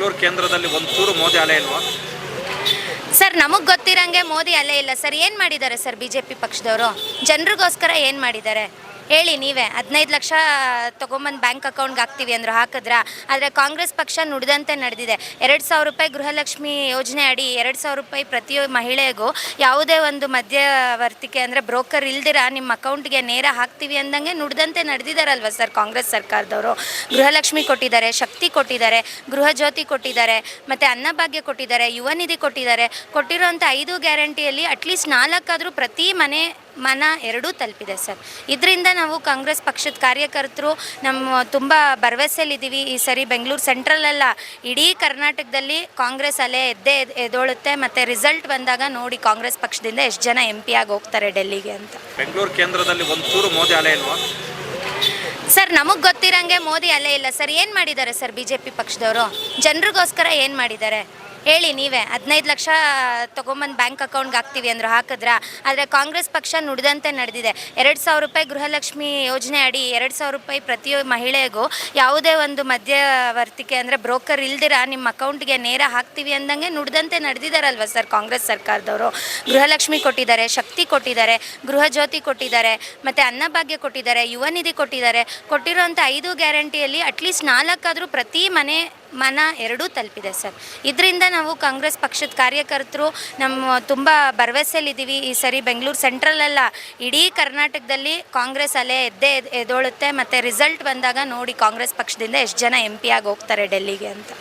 ಬೆಂಗಳೂರು ಕೇಂದ್ರದಲ್ಲಿ ಒಂಚೂರು ಮೋದಿ ಅಲೆ ಇಲ್ವಾ? ಸರ್, ನಮಗೆ ಗೊತ್ತಿರಂಗೆ ಮೋದಿ ಅಲೆ ಇಲ್ಲ. ಸರ್, ಏನು ಮಾಡಿದ್ದಾರೆ ಸರ್ ಬಿ ಜೆ ಪಿ ಪಕ್ಷದವರು? ಜನರಿಗೋಸ್ಕರ ಏನು ಮಾಡಿದ್ದಾರೆ? ಹೇಳಿ ನೀವೇ. ಹದಿನೈದು ಲಕ್ಷ ತೊಗೊಂಬಂದು ಬ್ಯಾಂಕ್ ಅಕೌಂಟ್ಗೆ ಹಾಕ್ತೀವಿ ಅಂದರು ಹಾಕಿದ್ರ? ಆದರೆ ಕಾಂಗ್ರೆಸ್ ಪಕ್ಷ ನುಡಿದಂತೆ ನಡೆದಿದೆ. ಎರಡು ಸಾವಿರ ರೂಪಾಯಿ ಗೃಹಲಕ್ಷ್ಮಿ ಯೋಜನೆ ಅಡಿ ಎರಡು ಸಾವಿರ ರೂಪಾಯಿ ಪ್ರತಿ ಮಹಿಳೆಗೂ ಯಾವುದೇ ಒಂದು ಮಧ್ಯವರ್ತಿಕೆ ಅಂದರೆ ಬ್ರೋಕರ್ ಇಲ್ದಿರ ನಿಮ್ಮ ಅಕೌಂಟ್ಗೆ ನೇರ ಹಾಕ್ತೀವಿ ಅಂದಂಗೆ ನುಡಿದಂತೆ ನಡೆದಿದ್ದಾರಲ್ವ ಸರ್ ಕಾಂಗ್ರೆಸ್ ಸರ್ಕಾರದವರು? ಗೃಹಲಕ್ಷ್ಮಿ ಕೊಟ್ಟಿದ್ದಾರೆ, ಶಕ್ತಿ ಕೊಟ್ಟಿದ್ದಾರೆ, ಗೃಹ ಜ್ಯೋತಿ ಕೊಟ್ಟಿದ್ದಾರೆ, ಮತ್ತು ಅನ್ನಭಾಗ್ಯ ಕೊಟ್ಟಿದ್ದಾರೆ, ಯುವ ನಿಧಿ ಕೊಟ್ಟಿದ್ದಾರೆ. ಕೊಟ್ಟಿರೋಂಥ ಐದು ಗ್ಯಾರಂಟಿಯಲ್ಲಿ ಅಟ್ಲೀಸ್ಟ್ ನಾಲ್ಕಾದರೂ ಪ್ರತಿ ಮನೆ ಮನ ಎರಡೂ ತಲುಪಿದೆ ಸರ್. ಇದರಿಂದ ನಾವು ಕಾಂಗ್ರೆಸ್ ಪಕ್ಷದ ಕಾರ್ಯಕರ್ತರು ನಮ್ಮ ತುಂಬ ಭರವಸೆಯಲ್ಲಿದ್ದೀವಿ. ಈ ಸರಿ ಬೆಂಗಳೂರು ಸೆಂಟ್ರಲಲ್ಲ ಇಡೀ ಕರ್ನಾಟಕದಲ್ಲಿ ಕಾಂಗ್ರೆಸ್ ಅಲೆ ಎದ್ದೇ ಎದ್- ಎದ್ದೋಳುತ್ತೆ. ಮತ್ತು ರಿಸಲ್ಟ್ ಬಂದಾಗ ನೋಡಿ ಕಾಂಗ್ರೆಸ್ ಪಕ್ಷದಿಂದ ಎಷ್ಟು ಜನ ಎಂ ಪಿ ಆಗಿ ಹೋಗ್ತಾರೆ ಡೆಲ್ಲಿಗೆ ಅಂತ. ಬೆಂಗಳೂರು ಕೇಂದ್ರದಲ್ಲಿ ಒಂಚೂರು ಮೋದಿ ಅಲೆ ಇಲ್ವಾ? ಸರ್ ನಮಗೆ ಗೊತ್ತಿರಂಗೆ ಮೋದಿ ಅಲೆ ಇಲ್ಲ. ಸರ್ ಏನು ಮಾಡಿದ್ದಾರೆ ಸರ್ ಬಿ ಜೆ ಪಿ ಪಕ್ಷದವರು? ಜನರಿಗೋಸ್ಕರ ಏನು ಮಾಡಿದ್ದಾರೆ? ಹೇಳಿ ನೀವೇ. ಹದಿನೈದು ಲಕ್ಷ ತೊಗೊಂಬಂದು ಬ್ಯಾಂಕ್ ಅಕೌಂಟ್ಗೆ ಹಾಕ್ತೀವಿ ಅಂದರು ಹಾಕಿದ್ರಾ? ಆದರೆ ಕಾಂಗ್ರೆಸ್ ಪಕ್ಷ ನುಡಿದಂತೆ ನಡೆದಿದೆ. ಎರಡು ಸಾವಿರ ರೂಪಾಯಿ ಗೃಹಲಕ್ಷ್ಮಿ ಯೋಜನೆ ಅಡಿ ಎರಡು ಸಾವಿರ ರೂಪಾಯಿ ಪ್ರತಿ ಮಹಿಳೆಗೂ ಯಾವುದೇ ಒಂದು ಮಧ್ಯವರ್ತಿಕೆ ಅಂದರೆ ಬ್ರೋಕರ್ ಇಲ್ದಿರ ನಿಮ್ಮ ಅಕೌಂಟ್ಗೆ ನೇರ ಹಾಕ್ತೀವಿ ಅಂದಂಗೆ ನುಡಿದಂತೆ ನಡೆದಿದಾರಲ್ವ ಸರ್ ಕಾಂಗ್ರೆಸ್ ಸರ್ಕಾರದವರು? ಗೃಹಲಕ್ಷ್ಮಿ ಕೊಟ್ಟಿದ್ದಾರೆ, ಶಕ್ತಿ ಕೊಟ್ಟಿದ್ದಾರೆ, ಗೃಹ ಜ್ಯೋತಿ ಕೊಟ್ಟಿದ್ದಾರೆ, ಮತ್ತು ಅನ್ನಭಾಗ್ಯ ಕೊಟ್ಟಿದ್ದಾರೆ, ಯುವ ನಿಧಿ ಕೊಟ್ಟಿದ್ದಾರೆ. ಕೊಟ್ಟಿರೋಂಥ ಐದು ಗ್ಯಾರಂಟಿಯಲ್ಲಿ ಅಟ್ಲೀಸ್ಟ್ ನಾಲ್ಕಾದರೂ ಪ್ರತಿ ಮನೆ ಮನ ಎರಡೂ ತಲುಪಿದೆ ಸರ್. ಇದರಿಂದ ನಾವು ಕಾಂಗ್ರೆಸ್ ಪಕ್ಷದ ಕಾರ್ಯಕರ್ತರು ನಮ್ಮ ತುಂಬ ಭರವಸೆಯಲ್ಲಿದ್ದೀವಿ. ಈ ಸರಿ ಬೆಂಗಳೂರು ಸೆಂಟ್ರಲಲ್ಲ ಇಡೀ ಕರ್ನಾಟಕದಲ್ಲಿ ಕಾಂಗ್ರೆಸ್ ಅಲೆ ಎದ್ದೇ ಎದೊಳುತ್ತೆ. ಎದ್ದೋಳುತ್ತೆ ಮತ್ತು ರಿಸಲ್ಟ್ ಬಂದಾಗ ನೋಡಿ ಕಾಂಗ್ರೆಸ್ ಪಕ್ಷದಿಂದ ಎಷ್ಟು ಜನ ಎಂ ಪಿ ಆಗಿ ಹೋಗ್ತಾರೆ ಡೆಲ್ಲಿಗೆ ಅಂತ.